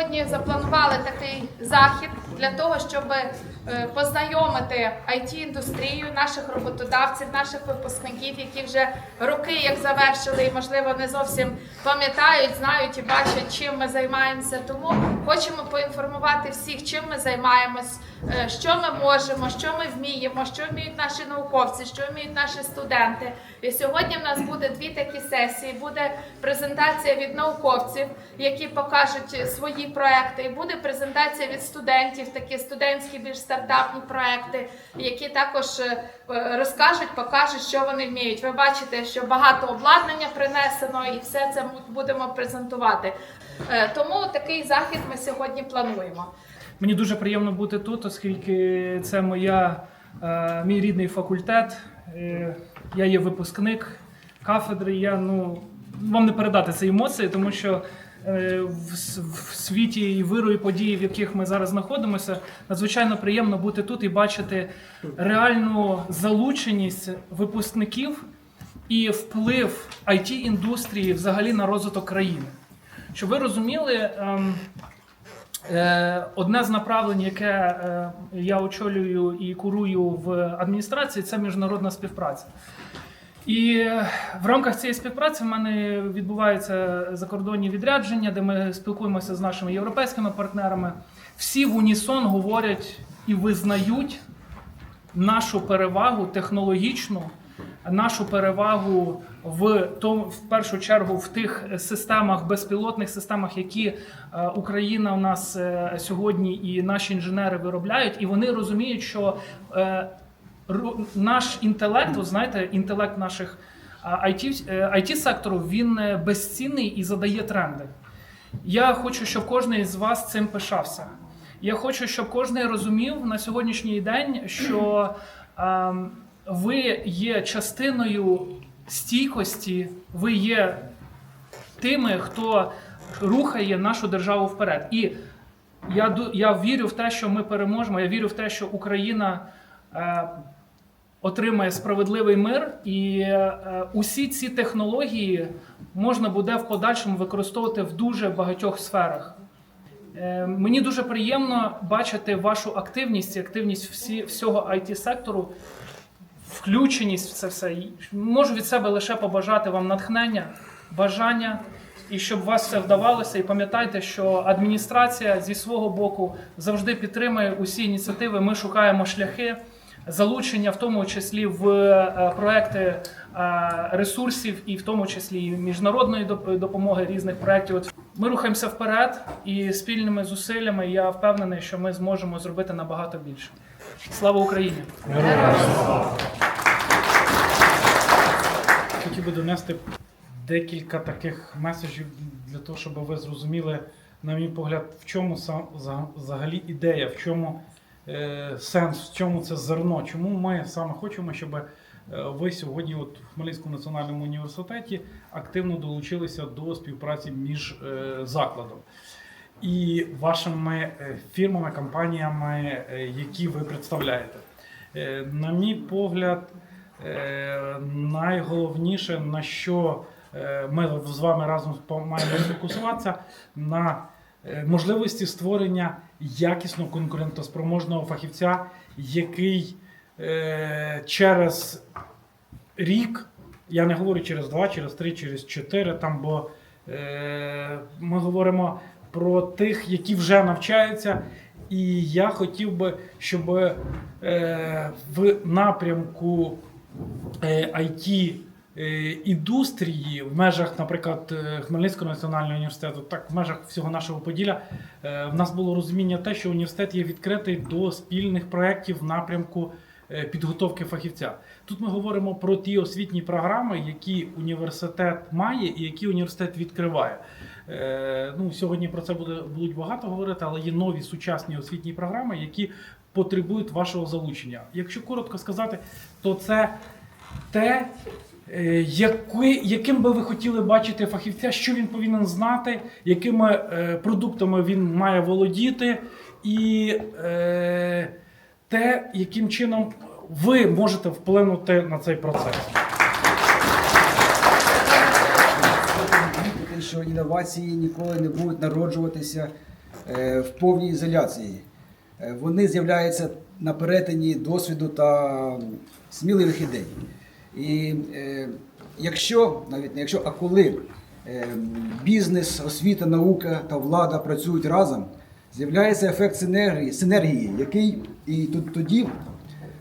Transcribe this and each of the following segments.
сьогодні запланували такий захід для того, щоб е, познайомити it індустрію наших роботодавців, наших випускників, які вже роки як завершили, і можливо не зовсім пам'ятають, знають і бачать, чим ми займаємося. Тому хочемо поінформувати всіх, чим ми займаємось, е, що ми можемо, що ми вміємо, що вміють наші науковці, що вміють наші студенти. І сьогодні в нас буде дві такі сесії. Буде презентація від науковців, які покажуть свої проекти, і буде презентація від студентів, такі студентські більш стартапні проекти, які також е, розкажуть, покажуть, що вони вміють. Ви бачите, що багато обладнання принесено, і все це будемо презентувати. Е, Тому такий захід ми сьогодні плануємо. Мені дуже приємно бути тут, оскільки це моя, е, мій рідний факультет. Я є випускник кафедри. Я ну вам не передати ці емоції, тому що в, в світі і виру і події, в яких ми зараз знаходимося, надзвичайно приємно бути тут і бачити реальну залученість випускників і вплив it індустрії взагалі на розвиток країни. Щоб ви розуміли. ем, Е, Одне з направлень, яке е, я очолюю і курую в адміністрації, це міжнародна співпраця. І е, в рамках цієї співпраці в мене відбуваються закордонні відрядження, де ми спілкуємося з нашими європейськими партнерами. Всі в унісон говорять і визнають нашу перевагу технологічну, нашу перевагу в тому, в першу чергу, в тих системах, безпілотних системах, які е, Україна у нас е, сьогодні і наші інженери виробляють, і вони розуміють, що наш інтелект, от знаєте, інтелект наших IT, IT сектору він е, безцінний і задає тренди. Я хочу, щоб кожен з вас цим пишався. Я хочу, щоб кожен розумів на сьогоднішній день, що ем, ви є частиною стійкості, ви є тими, хто рухає нашу державу вперед. І я, я вірю в те, що ми переможемо. Я вірю в те, що Україна е, отримає справедливий мир, і е, усі ці технології можна буде в подальшому використовувати в дуже багатьох сферах. Е, Мені дуже приємно бачити вашу активність і активність всі, всього it сектору включеність в це все. Можу від себе лише побажати вам натхнення, бажання, і щоб вас все вдавалося. І пам'ятайте, що адміністрація зі свого боку завжди підтримує усі ініціативи. Ми шукаємо шляхи залучення, в тому числі в е, проекти е, ресурсів, і в тому числі міжнародної допомоги різних проєктів. От Ми рухаємося вперед, і спільними зусиллями я впевнений, що ми зможемо зробити набагато більше. Слава Україні! Хотів би донести декілька таких меседжів для того, щоб ви зрозуміли, на мій погляд, в чому взагалі ідея, в чому сенс, в чому це зерно. Чому ми саме хочемо, щоб е, ви сьогодні, от в Хмельницькому національному університеті, активно долучилися до співпраці між е, закладом і вашими е, фірмами, компаніями, е, які ви представляєте. Е, На мій погляд, е, найголовніше, на що е, ми з вами разом маємо фокусуватися, на е, можливості створення якісно конкурентоспроможного фахівця, який е, через рік, я не говорю через два, через три, через чотири, там, бо е, ми говоримо про тих, які вже навчаються. І я хотів би, щоб е, в напрямку е, IT е, індустрії в межах, наприклад, е, Хмельницького національного університету, так в межах всього нашого Поділля, е, в нас було розуміння те, що університет є відкритий до спільних проєктів в напрямку е, підготовки фахівця. Тут ми говоримо про ті освітні програми, які університет має і які університет відкриває. Е, Ну, сьогодні про це буде будуть багато говорити, але є нові сучасні освітні програми, які потребують вашого залучення. Якщо коротко сказати, то це те, е, який, яким би ви хотіли бачити фахівця, що він повинен знати, якими е, продуктами він має володіти, і е, те, яким чином ви можете вплинути на цей процес. що інновації ніколи не будуть народжуватися е, в повній ізоляції. Е, Вони з'являються на перетині досвіду та сміливих ідей. І е, якщо, навіть не якщо, а коли е, бізнес, освіта, наука та влада працюють разом, з'являється ефект синергії, синергії який і тут- тоді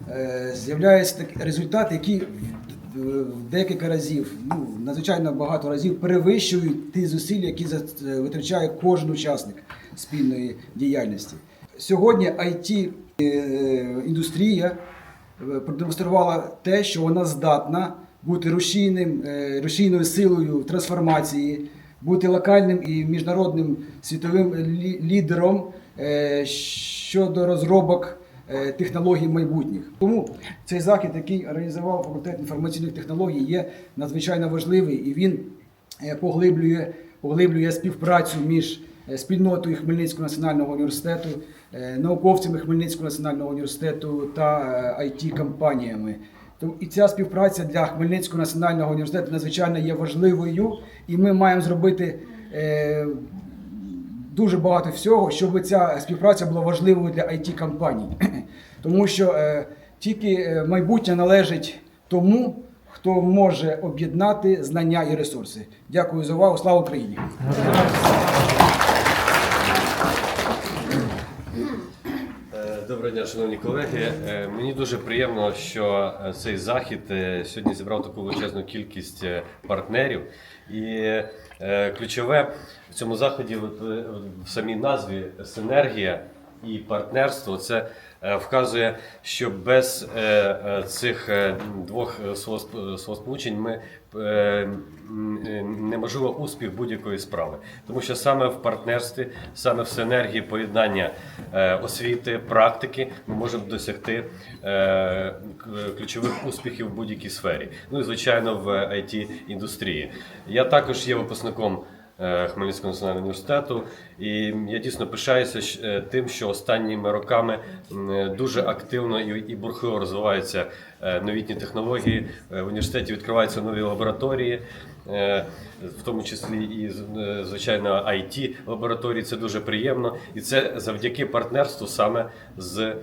е, з'являється результат, який в- декілька разів, ну надзвичайно багато разів перевищують ті зусилля, які за- витрачає кожен учасник спільної діяльності. Сьогодні it індустрія е, продемонструвала те, що вона здатна бути рушійним, е, рушійною силою трансформації, бути локальним і міжнародним світовим лідером е, щодо розробок е, технологій майбутніх. Тому цей захід, який організував факультет інформаційних технологій, є надзвичайно важливий і він е, поглиблює, поглиблює співпрацю між е, спільнотою Хмельницького національного університету, е, науковцями Хмельницького національного університету та it компаніями Тому і ця співпраця для Хмельницького національного університету надзвичайно є важливою, і ми маємо зробити. е, дуже багато всього, щоб ця співпраця була важливою для it компаній Тому що е, тільки е, майбутнє належить тому, хто може об'єднати знання і ресурси. Дякую за увагу. Слава Україні! Е, Доброго дня, шановні колеги. Е, Мені дуже приємно, що е, цей захід е, сьогодні зібрав таку величезну кількість партнерів. І ключове в цьому заході в самій назві синергія і партнерство. Це вказує, що без е, е, цих е, двох е, словосполучень ми е, е, неможливо успіх будь-якої справи, тому що саме в партнерстві, саме в синергії поєднання е, освіти, практики ми можемо досягти е, ключових успіхів в будь-якій сфері. Ну і звичайно в it індустрії. Я також є випускником. Е, Хмельницького національного університету, і я дійсно пишаюся е, тим, що останніми роками е, дуже активно і, бурхливо розвиваються новітні технології. В університеті відкриваються нові лабораторії, в тому числі і звичайно it лабораторії. Це дуже приємно, і це завдяки партнерству саме з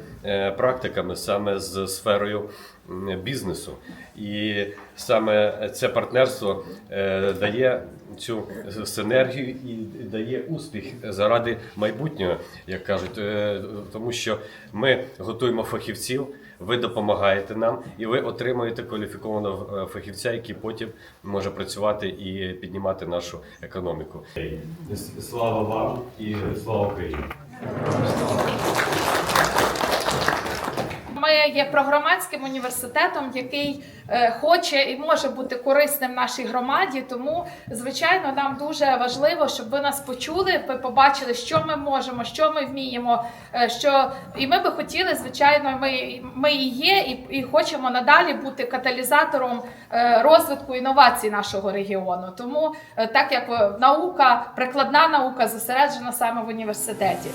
практиками, саме з сферою бізнесу. І саме це партнерство дає цю синергію і дає успіх заради майбутнього, як кажуть, Е, тому що ми готуємо фахівців. Ви допомагаєте нам, і ви отримуєте кваліфікованого е, фахівця, який потім може працювати і піднімати нашу економіку. Слава вам і слава Україні! Є прогромадським університетом, який е, хоче і може бути корисним нашій громаді. Тому, звичайно, нам дуже важливо, щоб ви нас почули, ви побачили, що ми можемо, що ми вміємо. е, Що і ми би хотіли, звичайно, ми, ми і є, і, і хочемо надалі бути каталізатором е, розвитку інновацій нашого регіону. Тому, так як наука, прикладна наука зосереджена саме в університеті.